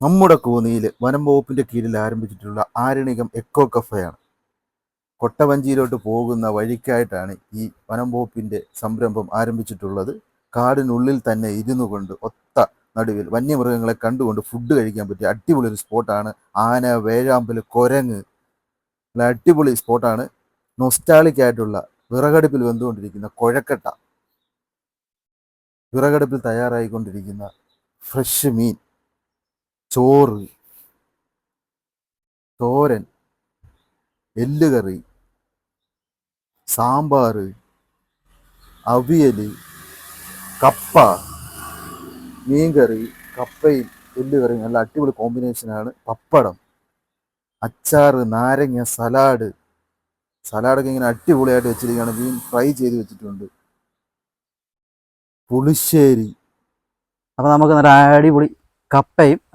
നമ്മുടെ കോന്നിയിൽ വനം വകുപ്പിന്റെ കീഴിൽ ആരംഭിച്ചിട്ടുള്ള ആരണികം എക്കോ കഫയാണ് കൊട്ടവഞ്ചിയിലോട്ട് പോകുന്ന വഴിക്കായിട്ടാണ് ഈ വനം വകുപ്പിന്റെ സംരംഭം ആരംഭിച്ചിട്ടുള്ളത്. കാടിനുള്ളിൽ തന്നെ ഇരുന്നു കൊണ്ട് ഒത്ത നടുവിൽ വന്യമൃഗങ്ങളെ കണ്ടുകൊണ്ട് ഫുഡ് കഴിക്കാൻ പറ്റിയ അടിപൊളി ഒരു സ്പോട്ടാണ് ആന വേഴാമ്പൽ കൊരങ്ങ്. അടിപൊളി സ്പോട്ടാണ് നൊസ്റ്റാളിക് ആയിട്ടുള്ള വിറകടുപ്പിൽ വെന്തുകൊണ്ടിരിക്കുന്ന കുഴക്കട്ട. വിറകടുപ്പിൽ തയ്യാറായിക്കൊണ്ടിരിക്കുന്ന ഫ്രഷ് മീൻ. ചോറ് തോരൻ എല്ലുകറി സാമ്പാർ അവിയൽ കപ്പ മീൻകറി കപ്പയും എല്ലുകറിയും നല്ല അടിപൊളി കോമ്പിനേഷനാണ് പപ്പടം അച്ചാറ് നാരങ്ങ സലാഡ് സലാഡൊക്കെ ഇങ്ങനെ അടിപൊളിയായിട്ട് വെച്ചിരിക്കുകയാണ്. മീൻ ഫ്രൈ ചെയ്ത് വെച്ചിട്ടുണ്ട്. പുളിശ്ശേരി. അപ്പോൾ നമുക്ക് നല്ല അടിപൊളി കപ്പയും